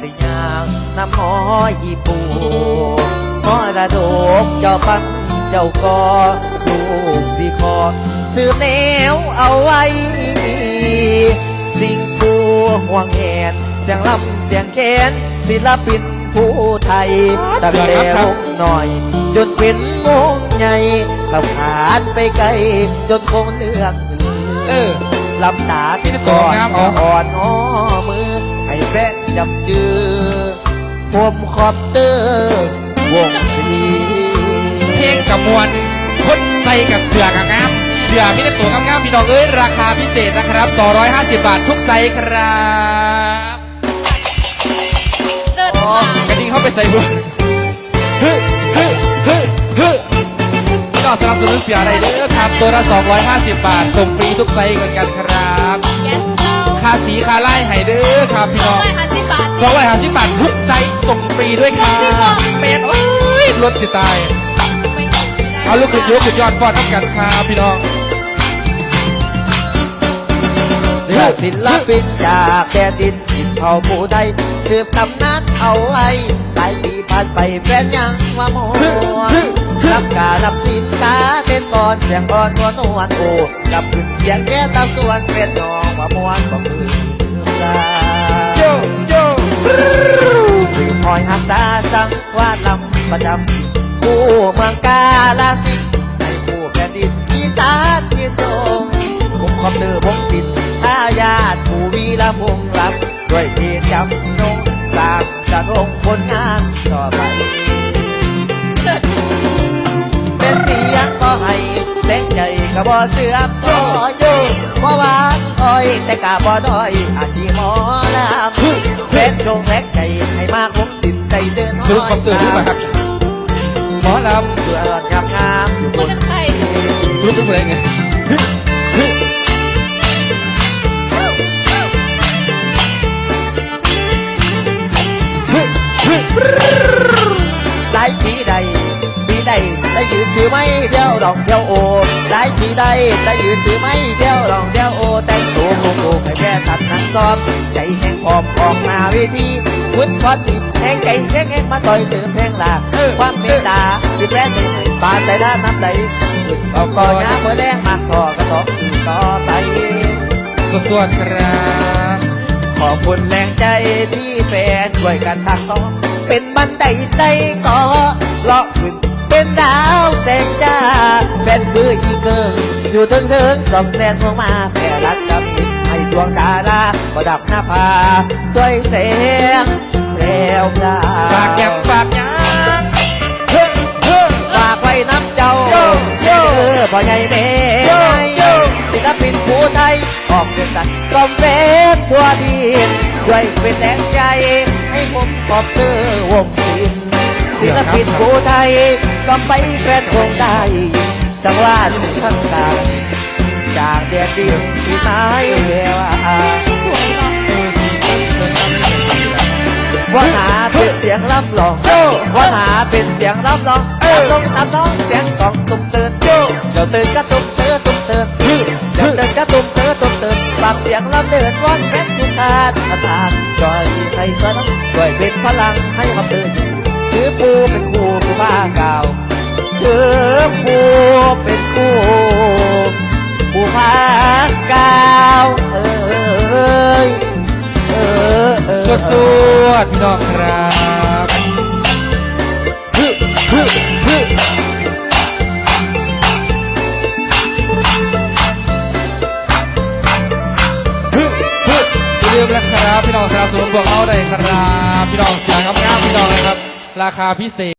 สิยางน้ำหอยอีปูมรดกเจ้าปังเจ้าก็ลูกสิขอสืบแนวเอาไว้ สิ่งผู้ห่วงแหนเสียงลำเสียงแคนศิลปินผู้ไทยตั้งแต่วงหน่อย จนเป็นวงใหญ่ขับขานไปไกล จนคงเลือกเออลำตาพี่ได้ตัวงามเหรออ่อนอ้อมือ ให้แฟนจับจือผมขอบเตอร์วงสีเพลงกับมวลคนใส่กับเสือกับงามเสือมีแต่ตัวงามๆพี่น้องเอ้ยราคาพิเศษนะครับ 250 บาททุกไซส์ครับเดินมากระดิ่งเข้าไปใส่บัวฮึฮึฮึฮึก็สนับสนุนเสืออะไรเด้อครับ ตัวละ250 บาทส่งฟรีทุกไซส์เหมือนกันครับ แกสเจ้า ค่าสีค่าไล่ไห้เด้อครับพี่น้องร้อยห้าสิบบาทสองร้อยห้าสิบบาททุกไซส์ส่งฟรีด้วยครับจริงเหรอเป็นโอ้ยรถสิตาย เอาลูกขึ้นยกขึ้นยอดฟอดน้ำกันครับพี่น้องเลือกศิลปินจากแดนดินถิ่นเผ่าผู้ไทยสืบตำนานเอาไว้หลายปีผ่านไปแฟนยังว่าโม รับการรับสินค้าเต้นก่อนเสียงอ่อนนวลนวลโอ้กับขึ้นเสียงแค่ตามส่วนเป็นน้องว่ามวนก็คือลาโยโยสื่อคอยหักษาสังวาดลำประจำคู่เมืองกาลสินธุ์ในผู้แผ่นดินอีสานยืนตรงผมขอบเตือพงติดทายาทผู้วีละมงรับ ด้วยเทียนจำนงสร้างสะทงผลงานต่อไปเป็นเสียงก็ ให้แรงใจก็บ่เสื่อมต่ออยู่บ่หวานอ้อยแต่กะบ่ด้อยอาชีหมอลำเป็นดวงแรกใจให้มากผมสินใจเดินห้อยคอมเตอร์ขึ้นมาครับหมอลำเพื่อนงามงามอยู่บมันนเป็นใครำรู้ทุกเพลงไง ได้ยืนถือไม้เที่ยวดองเที่ยวโอหลายปีใดได้ยืนถือไม้เที่ยวดองเที่ยวโอ แต่งตัวโกโก้ให้แม่ทัดนั่งซ้อมใจแห้งพร้อมออกมาเวทีพุทธพอดีแห้งใจแห้งแห้งมาต่อยเติมเพลงลาความเมตตาที่แฟนไม่เคยปานใจด้านน้ำใจขึ้นเอาก่อนนะเมื่อแรงมากทอกระสอบอยู่ต่อไปสวดๆครับขอบคุณแรงใจที่แฟนช่วยกันตักต้องเป็นบันไดใจก่อเลาะขึ้น เป็นดาวแสงจ้าเป็นมืออีเกิงอยู่ถึงถึงส่องแสนลงมาแผ่รักกับมิตรให้ดวงดาราประดับหน้าผาด้วยแสงแววพราวฝากแยมฝากยังเฮ้เฮ้ฝากไว้น้ำเจ้าโยโยเออพ่อใหญ่แม่โยโยศิลปินผู้ไทยออกเดินสายกล่อมเป็นทั่วทีนช่วยเป็นแรงใจ ให้ผมขอบเธอวงศิลป์ ศิลปินผู้ไทย ก็ไปแฟนวงได้จังหวัดทั้งกลางจากแดนดินที่ไม้เววาว่าหาเป็นเสียงรับรองว่าหาเป็นเสียงรับรองรับลงตามน้องเสียงกองตุ้มเตือนเดี๋ยวตื่นก็ตุ้มเตือนตุ้มเตือนเดี๋ยวตื่นก็ตุ้มเตือนตุ้มเตือนฝากเสียงรับเดินวอนแฟนทุกทานทานช่วยใครก็ต้องช่วยเป็นพลังให้ควาตื่น ถือปูเป็นครูผู้บ้ากล่าวถือปูเป็นครูผู้พากล่าวเอ้ยเออเออสวดสวดพี่น้องครับฮึฮึฮึฮึฮึอย่าลืมนะครับพี่น้องสนับสนุนพวกเราได้ครับ พี่น้องเสียงงามๆพี่น้องนะครับ ราคาพิเศ